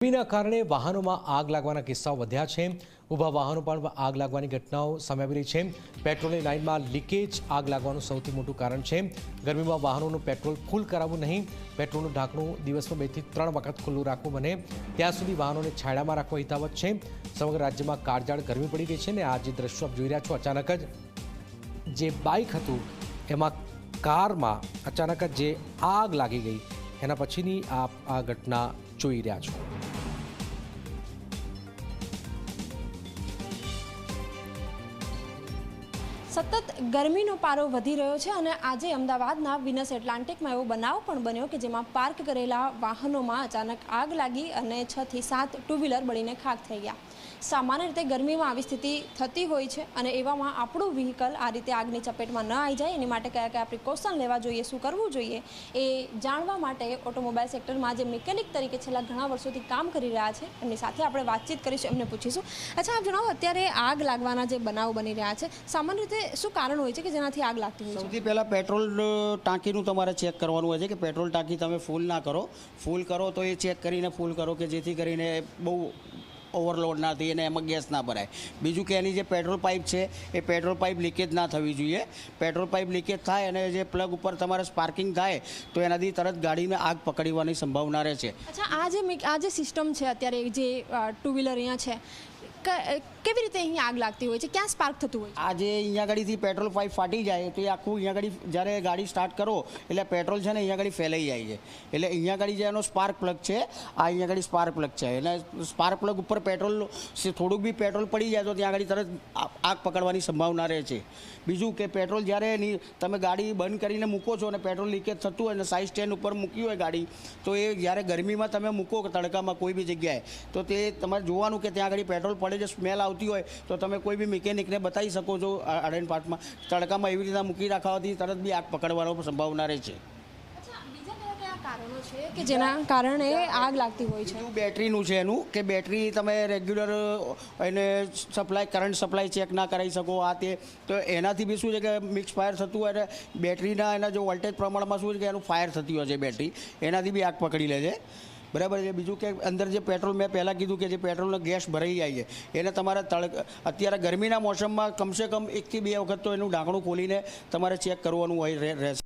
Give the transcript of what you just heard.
ગરમીના કારણે વાહનોમાં આગ લાગવાના કિસ્સાઓ વધ્યા છે. ઊભા વાહનો પણ આગ લાગવાની ઘટનાઓ સામે આવી છે. પેટ્રોલની લાઇનમાં લીકેજ આગ લાગવાનું સૌથી મોટું કારણ છે. ગરમીમાં વાહનોનું પેટ્રોલ ફૂલ કરાવવું નહીં. પેટ્રોલનું ઢાંકણું દિવસમાં બેથી ત્રણ વખત ખુલ્લું રાખવું બને. ત્યાં સુધી વાહનોને છાંયડામાં રાખવા હિતાવત છે. સમગ્ર રાજ્યમાં કાળજાળ ગરમી પડી ગઈ છે ને આ જે દ્રશ્યો આપ જોઈ રહ્યા છો અચાનક જ જે બાઇક હતું, એમાં કારમાં અચાનક જ જે આગ લાગી ગઈ. એના પછીની આપ આ ઘટના જોઈ રહ્યા છો. સતત ગરમીનો પારો વધી રહ્યો છે અને આજે અમદાવાદના વિનસ એટલાન્ટિકમાં એવો બનાવ પણ બન્યો કે જેમાં પાર્ક કરેલા વાહનોમાં અચાનક આગ લાગી અને છ થી સાત ટુ વ્હીલર બળીને ખાક થઈ ગયા. સામાન્ય રીતે ગરમીમાં આવી સ્થિતિ થતી હોય છે અને એવામાં આપણું વ્હીકલ આ રીતે આગની ચપેટમાં ન આવી જાય. એની માટે કયા કયા પ્રિકોશન લેવા જોઈએ, શું કરવું જોઈએ એ જાણવા માટે ઓટોમોબાઈલ સેક્ટરમાં જે મિકેનિક તરીકે છેલ્લા ઘણા વર્ષોથી કામ કરી રહ્યા છે, એમની સાથે આપણે વાતચીત કરીશું, એમને પૂછીશું. અચ્છા, આપ જણાવો, અત્યારે આગ લાગવાના જે બનાવ બની રહ્યા છે, સામાન્ય રીતે શું કારણ હોય છે કે જેનાથી આગ લાગતી હોય સૌથી પહેલાં પેટ્રોલ ટાંકીનું તમારે ચેક કરવાનું હોય છે કે પેટ્રોલ ટાંકી તમે ફૂલ ના કરો. ફૂલ કરો તો એ ચેક કરીને ફૂલ કરો કે જેથી કરીને બહુ ઓવરલોડ ના થઈ અને એમાં ગેસ ના ભરાય. બીજું કે એની જે પેટ્રોલ પાઇપ છે એ પેટ્રોલ પાઇપ લીકેજ ના થવી જોઈએ. પેટ્રોલ પાઇપ લીકેજ થાય અને જે પ્લગ ઉપર તમારે સ્પાર્કિંગ થાય તો એનાથી તરત ગાડીને આગ પકડવાની સંભાવના રહે છે. અચ્છા આ જે આ જે સિસ્ટમ છે અત્યારે જે ટુ વ્હીલર અહીંયા છે કેવી રીતે અહીંયા આગ લાગતી હોય છે? ક્યાં સ્પાર્ક થતું હોય આજે અહીંયા ગાડીથી પેટ્રોલ પાઇપ ફાટી જાય તો એ આખું અહીંયા ગાડી જ્યારે ગાડી સ્ટાર્ટ કરો, એટલે પેટ્રોલ છે ને અહીંયા ગાડી ફેલાઈ જાય છે. એટલે અહીંયા ગાડી જે એનો સ્પાર્ક પ્લગ છે, આ અહીંયા ગાડી સ્પાર્ક પ્લગ છે. એટલે સ્પાર્ક પ્લગ ઉપર પેટ્રોલ થોડુંક બી પેટ્રોલ પડી જાય તો ત્યાં આગળ તરત આગ પકડવાની સંભાવના રહે છે. બીજું કે પેટ્રોલ જ્યારે તમે ગાડી બંધ કરીને મૂકો છો અને પેટ્રોલ લીકેજ થતું હોય અને સાઇઝ સ્ટેન્ડ ઉપર મૂકી હોય ગાડી, તો એ જ્યારે ગરમીમાં તમે મૂકો તડકામાં કોઈ બી જગ્યાએ, તો તે તમારે જોવાનું કે ત્યાં આગળ પેટ્રોલ પડે છે સ્મેલ આવતી હોય તો તમે કોઈ બી મિકેનિકને બતાવી શકો છો આડેન પાર્ટમાં તડકામાં એવી રીતે મૂકી રાખવાથી તરત બી આગ પકડવાનો સંભાવના રહે છે. કારણો છે કે જેના કારણે આગ લાગતી હોય છે? બેટરીનું છે એનું કે બેટરી તમે રેગ્યુલર એને સપ્લાય કરંટ સપ્લાય ચેક ના કરાવી શકો આ તે. તો એનાથી બી શું છે કે મિક્સ ફાયર થતું હોય અને બેટરીના એના જો વોલ્ટેજ પ્રમાણમાં શું છે કે એનું ફાયર થતી હોય છે બેટરી એનાથી બી આગ પકડી લે છે. બરાબર છે? બીજું કે અંદર જે પેટ્રોલ, મેં પહેલાં કીધું કે જે પેટ્રોલનો ગેસ ભરાઈ જાય છે, એને તમારે તડ અત્યારે ગરમીના મોસમમાં કમસે કમ એકથી બે વખત તો એનું ઢાંકણું ખોલીને તમારે ચેક કરવાનું હોય રહેશે.